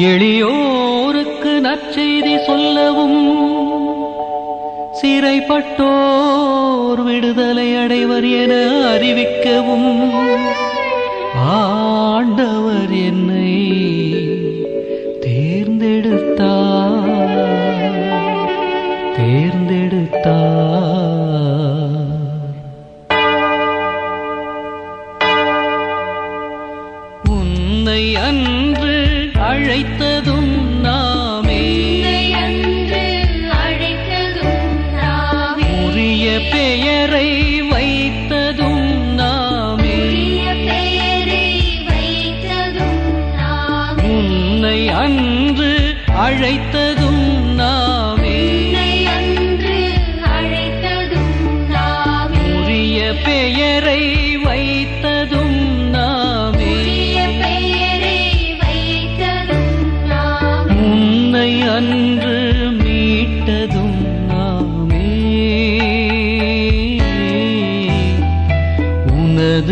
எளியோருக்கு நற்செய்தி சொல்லவும் சிறைப்பட்டோர் விடுதலை அடைவர் என அறிவிக்கவும் ஆண்டவர் என்னை தேர்ந்தெடுத்தார் தேர்ந்தெடுத்தார். உன்னை அன் அழைத்ததும் நாமே. உரிய பெயரை வைத்ததும் நாமே உரிய பெயரை வைத்ததும் நாமே. உன்னை அன்று அழைத்ததும்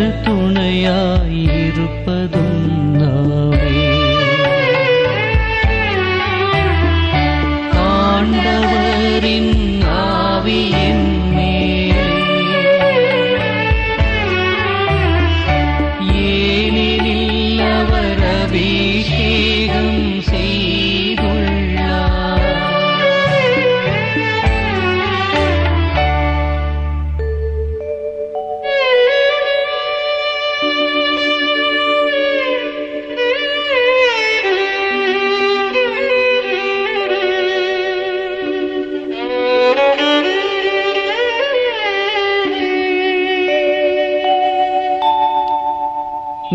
உனது துணையாயிருப்பதும் நாமே ஆண்டவரின் ஆவியின் மேலே. ஏனெனில் அவர் அபிஷேகம்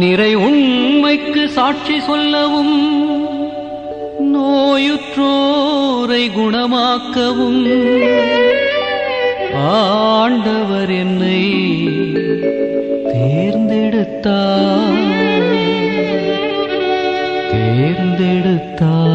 நிறை உண்மைக்கு சாட்சி சொல்லவும் நோயுற்றோரை குணமாக்கவும். ஆண்டவர் என்னை தேர்ந்தெடுத்தார் தேர்ந்தெடுத்தார்.